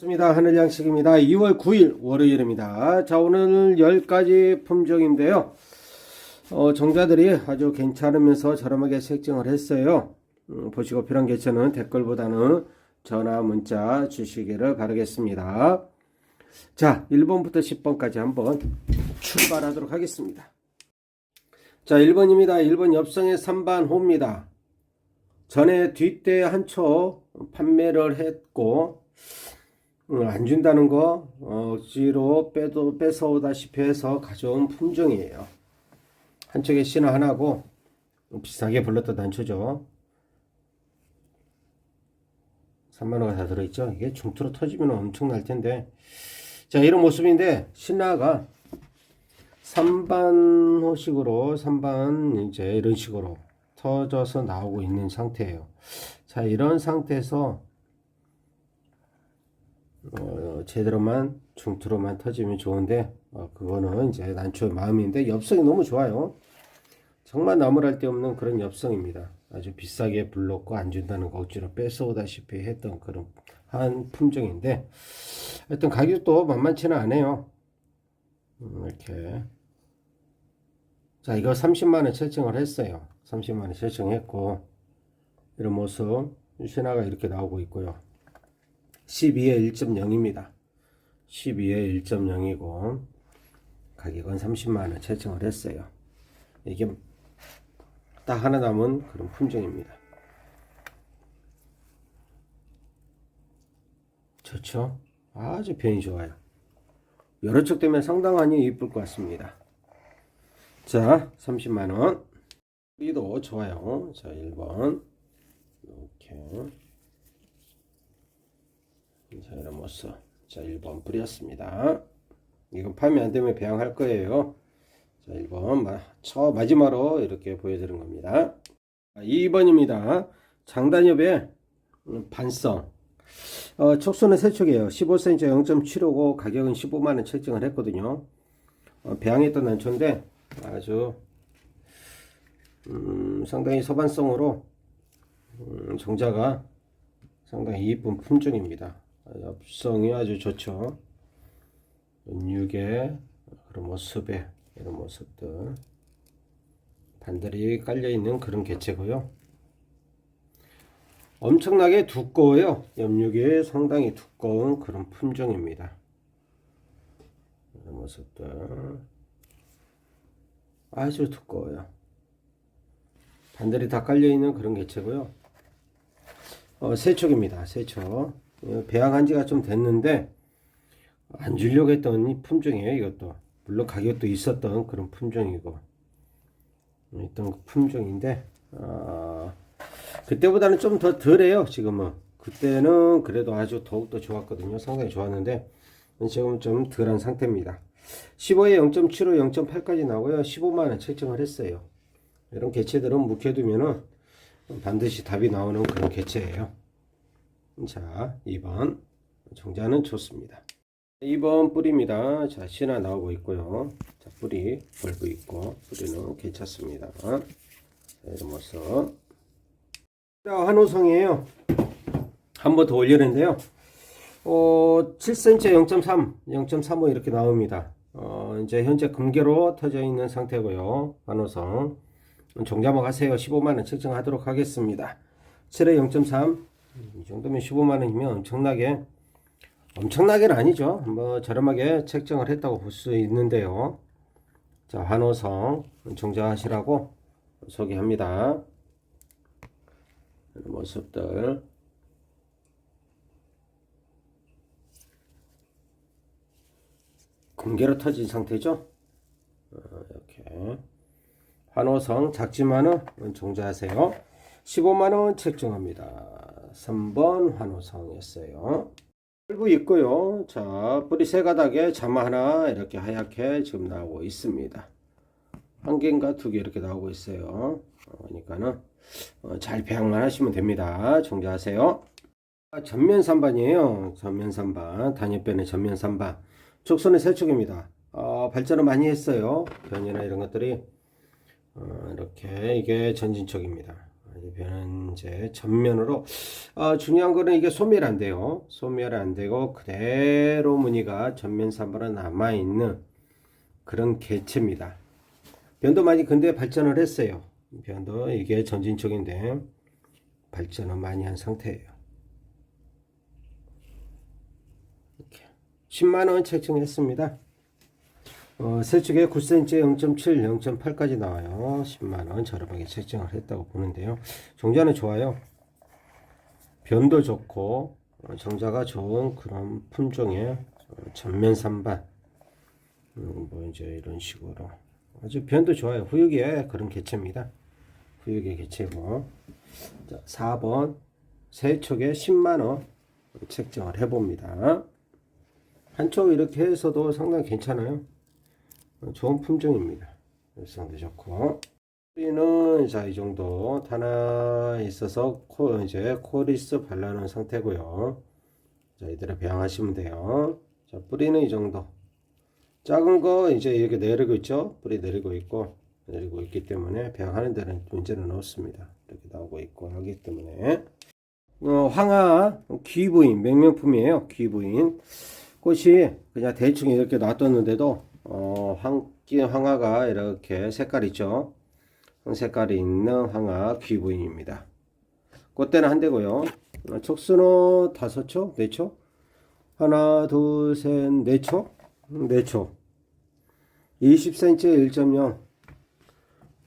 반갑습니다. 하늘양식입니다. 2월 9일 월요일입니다. 자, 오늘 10가지 품종인데요. 어, 정자들이 아주 괜찮으면서 저렴하게 책정을 했어요. 음, 보시고 필요한 개체는 댓글보다는 전화, 문자 주시기를 바라겠습니다. 자, 1번부터 10번까지 한번 출발하도록 하겠습니다. 자, 1번입니다. 1번 엽성의 3반 호입니다. 전에 뒷대 한 초 판매를 했고, 어, 안 준다는 거 어, 억지로 빼도 뺏어오다시피 해서 가져온 품종이에요. 한쪽에 신화 하나고 비슷하게 불렀던 단초죠. 3만 원가 다 들어있죠. 이게 중투로 터지면 엄청날 텐데. 자 이런 모습인데 신화가 3반 호식으로 3반 이제 이런 식으로 터져서 나오고 있는 상태예요. 자 이런 상태에서 어, 제대로만 중투로만 터지면 좋은데 어, 그거는 이제 난초의 마음인데 엽성이 너무 좋아요. 정말 나무랄 데 없는 그런 엽성입니다. 아주 비싸게 불렀고 안 준다는 거 억지로 뺏어오다시피 했던 그런 한 품종인데 하여튼 가격도 만만치는 않아요. 음, 이렇게 자 이거 30만원 채증을 했어요. 30만원 채증했고 이런 모습 신화가 이렇게 나오고 있고요. 12에 1.0입니다. 12에 1.0이고 가격은 30만원 채정을 했어요. 이게 딱 하나 남은 그런 품종입니다. 좋죠? 아주 변이 좋아요. 여러 쪽 때문에 상당히 이쁠 것 같습니다. 자, 30만원. 우리도 좋아요. 자, 1번. 이렇게. 자, 이런 모습. 자, 1번 뿌렸습니다. 이건 파면 안 되면 배양할 거예요. 자, 1번. 마, 저 마지막으로 이렇게 보여드린 겁니다. 2번입니다. 장단엽의 반성. 어, 촉수는 세 촉이에요. 15cm 0.7호고 가격은 15만원 책정을 했거든요. 어, 배양했던 난초인데 아주 음, 상당히 서반성으로 음, 정자가 상당히 이쁜 품종입니다. 엽성이 아주 좋죠. 육의 그런 모습에 이런 모습들 반들이 깔려 있는 그런 개체고요. 엄청나게 두꺼워요. 염육이 상당히 두꺼운 그런 품종입니다. 이런 모습들 아주 두꺼워요. 반들이 다 깔려 있는 그런 개체고요. 어, 세척입니다. 세척. 어, 배양한 지가 좀 됐는데 안 주려고 했던 이 품종이에요. 이것도 물론 가격도 있었던 그런 품종이고 있던 그 품종인데 어, 그때보다는 좀 더 덜해요. 지금은 그때는 그래도 아주 더욱더 좋았거든요. 상당히 좋았는데 지금 좀 덜한 상태입니다. 15에 0.75, 0.8까지 나오고요. 15만원 책정을 했어요. 이런 개체들은 묵혀두면은 반드시 답이 나오는 그런 개체예요. 자, 2번. 정자는 좋습니다. 2번 뿌리입니다. 자, 신화 나오고 있고요. 자, 뿌리 벌고 있고, 뿌리는 괜찮습니다. 자, 모습. 자, 한호성이에요. 한 번 더 올렸는데요. 어, 7cm 0.3, 0.35 이렇게 나옵니다. 어, 이제 현재 금계로 터져 있는 상태고요. 한호성. 종자목 하세요. 15만원 책정하도록 하겠습니다. 7에 0.3. 이 정도면 15만 원이면 엄청나게, 엄청나게는 아니죠. 뭐 저렴하게 책정을 했다고 볼 수 있는데요. 자, 환호성 종자하시라고 소개합니다. 모습들. 금계로 터진 상태죠. 어, 이렇게. 환호성 작지만은 종자하세요. 15만원 책정합니다. 3번 환호성이었어요. 풀고 있고요. 자, 뿌리 세 가닥에 자마 하나 이렇게 하얗게 지금 나오고 있습니다. 한 개인가 두 개 이렇게 나오고 있어요. 어, 그러니까는 어, 잘 배양만 하시면 됩니다. 종자하세요. 아, 전면 3반이에요. 전면 3반. 단열변의 전면 3반. 촉선의 세 촉입니다. 어, 발전을 많이 했어요. 변이나 이런 것들이 어, 이렇게 이게 전진척입니다. 변제 전면으로 어, 중요한 거는 이게 소멸 안 돼요. 소멸 안 되고 그대로 무늬가 전면 3번은 남아 있는 그런 개체입니다. 변도 많이 근데 발전을 했어요. 변도 이게 전진 쪽인데 발전을 많이 한 상태예요. 이렇게 10만 원 책정했습니다. 어, 세축에 9cm 0.7, 0.8까지 나와요. 10만원 저렴하게 책정을 했다고 보는데요. 종자는 좋아요. 변도 좋고, 어, 정자가 좋은 그런 품종의 어, 전면 산반. 음, 뭐 이제 이런 식으로. 아주 변도 좋아요. 후육의 그런 개체입니다. 후육의 개체고. 자, 4번. 세촉에 10만원 책정을 해봅니다. 한쪽 이렇게 해서도 상당히 괜찮아요. 좋은 품종입니다. 일성도 좋고. 뿌리는 자, 이 정도 하나 있어서 코 이제 코리스 발라놓은 상태고요. 자, 이대로 배양하시면 돼요. 자, 뿌리는 이 정도. 작은 거 이제 이렇게 내리고 있죠. 뿌리 내리고 있고 내리고 있기 때문에 배양하는 데는 문제는 없습니다. 이렇게 나오고 있고 하기 때문에 어, 황화 귀부인 명명품이에요. 귀부인 꽃이 그냥 대충 이렇게 놔뒀는데도 어, 황기 황화가 이렇게 색깔 있죠. 색깔이 있는 황화 귀부인입니다. 꽃대는 한 대고요. 어, 촉수는 다섯 촉, 네 촉. 하나, 둘, 셋, 네 촉, 네 촉. 20cm 1.0,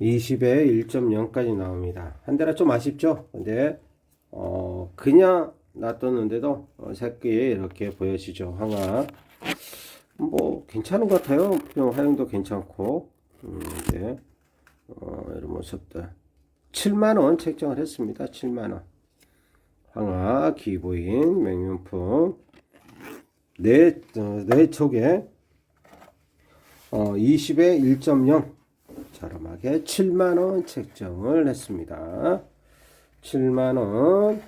20에 1.0까지 나옵니다. 한 대라 좀 아쉽죠? 근데 어, 그냥 놔뒀는데도 어, 새끼 이렇게 보여지죠. 황화. 뭐 괜찮은 것 같아요. 좀 화형도 괜찮고 음, 네. 어, 이런 모습들 7만원 책정을 했습니다. 7만원 황화 기부인 맹명품 네, 어, 네 촉에 어, 20에 1.0 저렴하게 7만원 책정을 했습니다. 7만원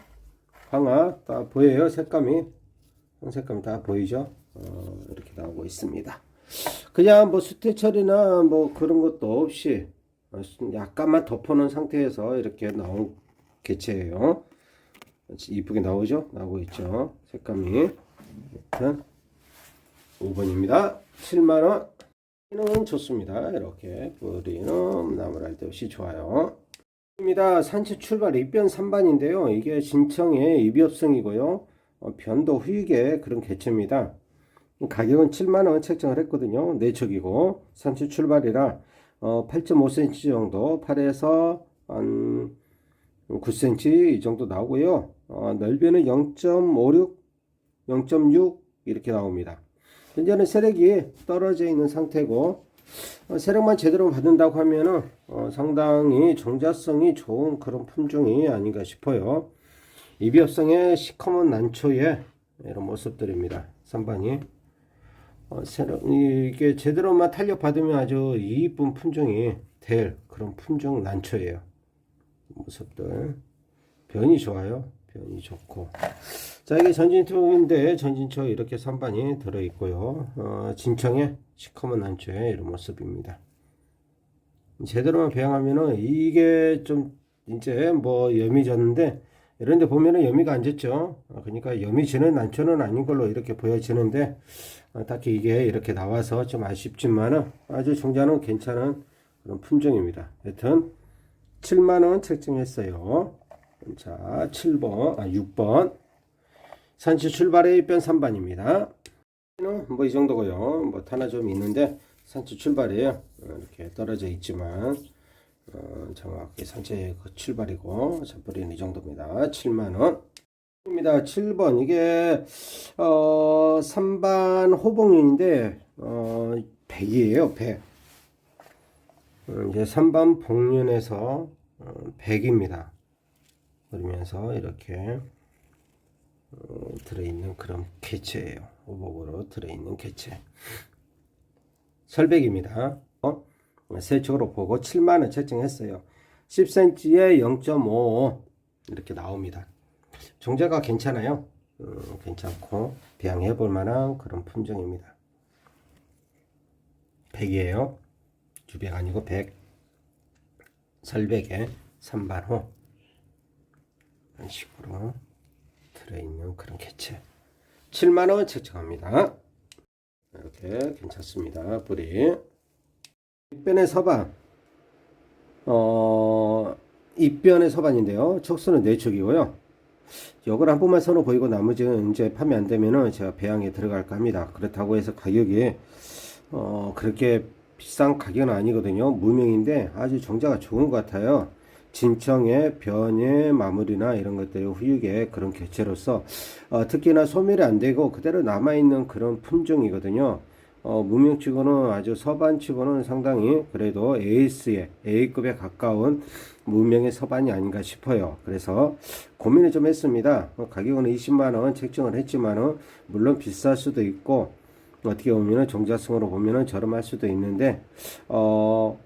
황화 다 보여요 색감이 색감이 다 보이죠 어, 이렇게 나오고 있습니다. 그냥 뭐 수태 처리나 뭐 그런 것도 없이 어, 약간만 덮어놓은 상태에서 이렇게 나온 개체예요. 이쁘게 나오죠? 나오고 있죠? 색감이. 일단 5번입니다. 7만원. 는 좋습니다. 이렇게 뿌리는 나무랄 데 없이 좋아요. 입니다. 산치 출발 입변 3반인데요. 이게 진청의 입엽성이고요. 어, 변도 후익의 그런 개체입니다. 가격은 7만원 책정을 했거든요. 내척이고 산치 출발이라 어, 8.5cm 정도 8에서 한 9cm 이 정도 나오고요. 어, 넓이는 0.56, 0.6 이렇게 나옵니다. 현재는 세력이 떨어져 있는 상태고 어, 세력만 제대로 받는다고 하면은 어, 상당히 정자성이 좋은 그런 품종이 아닌가 싶어요. 이비업성의 시커먼 난초의 이런 모습들입니다. 선반이 어, 이게 제대로만 탄력 받으면 아주 이쁜 품종이 될 그런 품종 난초예요. 모습들 변이 좋아요. 변이 좋고 자 이게 전진초인데 전진초 이렇게 선반이 들어 있고요. 어, 진청에 시커먼 난초의 이런 모습입니다. 제대로만 배양하면은 이게 좀 이제 뭐 염이 졌는데 이런데 보면은 염이가 안 졌죠. 어, 그러니까 염이 지는 난초는 아닌 걸로 이렇게 보여지는데 어, 딱히 이게 이렇게 나와서 좀 아쉽지만은 아주 종자는 괜찮은 그런 품종입니다. 여튼 7만원 책정했어요. 자 7번 아 6번 산치 출발의 입변 3반입니다. 뭐 이 정도고요. 뭐 하나 좀 있는데 산치 출발이에요. 어, 이렇게 떨어져 있지만 어, 정확히 산책 그 출발이고 잔뿌리는 이 정도입니다. 7만원. 입니다. 7번 이게 어 3반 호봉윤인데 어 100이에요. 100. 음, 이제 3반 복륜에서 어, 100입니다. 그러면서 이렇게 어, 들어있는 그런 개체예요. 오복으로 들어있는 개체. 설백입니다. 어? 세쪽으로 보고 7만원 채팅했어요. 10cm에 0.5 이렇게 나옵니다. 종자가 괜찮아요. 음, 괜찮고 배양해 볼 만한 그런 품종입니다. 100이에요. 주백 아니고 100. 설백에 3반호 이런 식으로 들어있는 그런 개체 7만원 책정합니다 이렇게 괜찮습니다 뿌리 입변의 서반. 어 입변의 서반인데요. 촉수는 내축이고요. 요걸 한 번만 선호 보이고 나머지는 이제 판매 안 되면은 제가 배양에 들어갈까 합니다. 그렇다고 해서 가격이 어 그렇게 비싼 가격은 아니거든요. 무명인데 아주 정자가 좋은 것 같아요. 진청의 변의 마무리나 이런 것들이 후육의 그런 개체로서 어, 특히나 소멸이 안 되고 그대로 남아있는 그런 품종이거든요. 어, 무명치고는 아주 서반치고는 상당히 그래도 에이스의 A급에 가까운 무명의 서반이 아닌가 싶어요. 그래서 고민을 좀 했습니다. 어, 가격은 20만 원 책정을 했지만은 물론 비쌀 수도 있고 어떻게 보면은 종자성으로 보면은 저렴할 수도 있는데 어,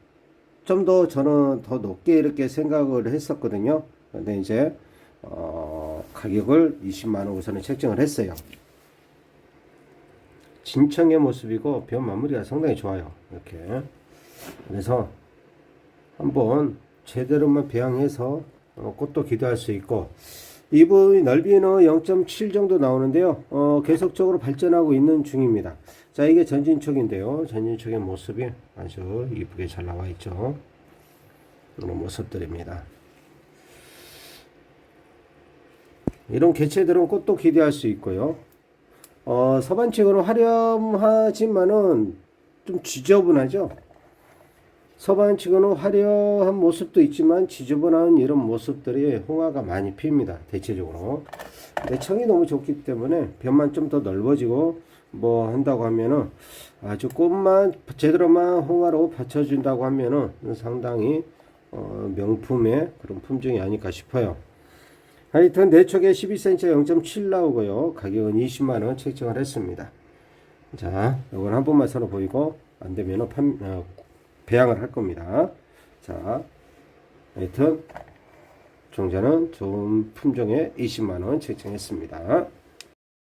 좀 더 저는 더 높게 이렇게 생각을 했었거든요. 근데 이제 어, 가격을 20만 원 우선은 책정을 했어요. 진청의 모습이고 변 마무리가 상당히 좋아요. 이렇게 그래서 한번 제대로만 배양해서 어, 꽃도 기대할 수 있고 이 부분 넓이는 0.7 정도 나오는데요. 어, 계속적으로 발전하고 있는 중입니다. 자, 이게 전진촉인데요. 전진촉의 모습이 아주 이쁘게 잘 나와 있죠. 이런 모습들입니다. 이런 개체들은 꽃도 기대할 수 있고요. 어, 서반칙으로 화려하지만은 좀 지저분하죠. 서반칙은 화려한 모습도 있지만 지저분한 이런 모습들이 홍화가 많이 핍니다. 대체적으로. 근데 청이 너무 좋기 때문에 벼만 좀 더 넓어지고 뭐 한다고 하면은 아주 꽃만 제대로만 홍화로 받쳐준다고 하면은 상당히 어, 명품의 그런 품종이 아닐까 싶어요. 하여튼 내촉에 12cm 0.7 나오고요. 가격은 20만원 책정을 했습니다. 자, 이건 한 번만 서로 보이고 안 되면은 판, 어, 배양을 할 겁니다. 자, 하여튼 종자는 좋은 품종에 20만원 책정했습니다.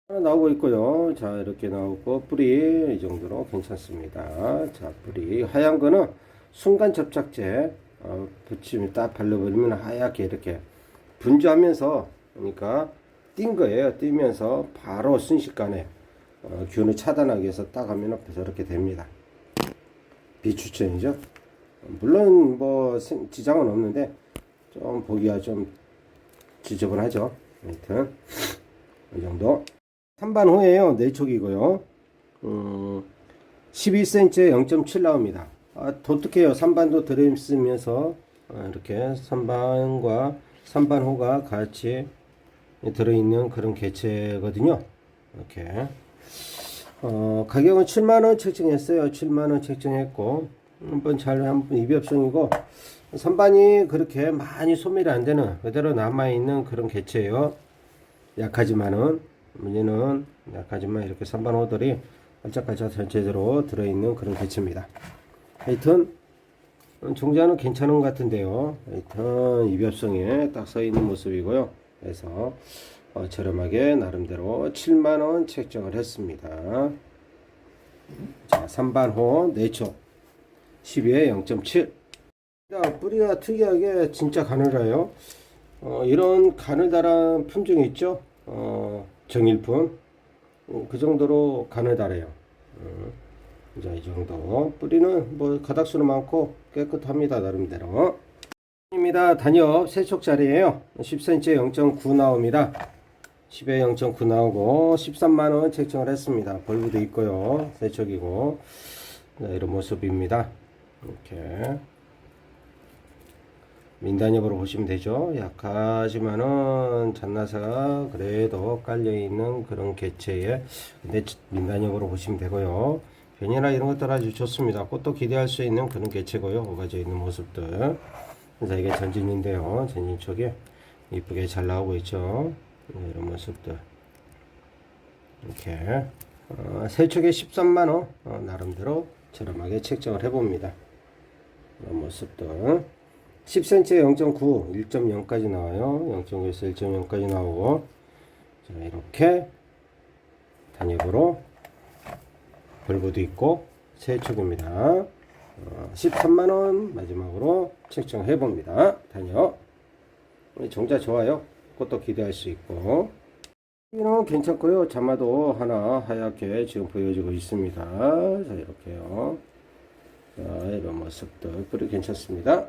하나 나오고 있고요. 자, 이렇게 나오고 뿌리 이 정도로 괜찮습니다. 자, 뿌리 하얀 거는 순간 접착제 어, 붙이면 딱 발라버리면 하얗게 이렇게 분주하면서 그러니까 띈 거예요. 띄면서 바로 순식간에 어, 균을 차단하기 위해서 딱 하면 저렇게 됩니다. 비추천이죠. 물론 뭐 생- 지장은 없는데 좀 보기가 좀 지저분하죠. 하여튼 이 정도. 3반 호예요. 내촉이고요. 음, 12cm에 0.7 나옵니다. 아, 독특해요. 3반도 들어있으면서 아, 이렇게 3반과 3반호가 같이 들어있는 그런 개체거든요. 이렇게 어, 가격은 7만원 책정했어요. 7만원 책정했고 한번 잘 한번 입엽성이고 3반이 그렇게 많이 소멸이 안 되는 그대로 남아있는 그런 개체예요. 약하지만은 문제는 약하지만 이렇게 3반 호들이 깔짝깔짝 전체적으로 들어있는 그런 개체입니다. 하여튼 종자는 괜찮은 것 같은데요. 하여튼 입엽성에 딱 서 있는 모습이고요. 그래서 어, 저렴하게 나름대로 7만원 책정을 했습니다. 자, 3반호 내초 12에 0.7 뿌리가 특이하게 진짜 가늘어요. 어, 이런 가느다란 품종이 있죠. 어, 정일품. 어, 그 정도로 가느다래요. 어, 자, 이 정도. 뿌리는 뭐 가닥수는 많고 깨끗합니다. 나름대로. 입니다. 단엽 세촉짜리예요. 10cm에 0.9 나옵니다. 10에 0.9 나오고 13만원 책정을 했습니다. 벌브도 있고요. 세촉이고. 자, 이런 모습입니다. 이렇게. 민단엽으로 보시면 되죠. 약하지만은 잔나사가 그래도 깔려있는 그런 개체에 근데 민단엽으로 보시면 되고요. 변이나 이런 것들 아주 좋습니다. 꽃도 기대할 수 있는 그런 개체고요. 오가져 있는 모습들. 그래서 이게 전진인데요. 전진 쪽에 이쁘게 잘 나오고 있죠. 네, 이런 모습들. 이렇게 어, 세 축에 13만원 어, 나름대로 저렴하게 책정을 해봅니다. 이런 모습들. 10cm에 0.9, 1.0까지 나와요. 0.9에서 1.0까지 나오고, 자, 이렇게 단엽으로 벌브도 있고, 세 축입니다. 어, 13만원 마지막으로 책정해 봅니다. 우리 종자 좋아요. 그것도 기대할 수 있고 이는 괜찮고요. 자마도 하나 하얗게 지금 보여지고 있습니다. 자 이렇게요. 자 이런 모습들 그리 괜찮습니다.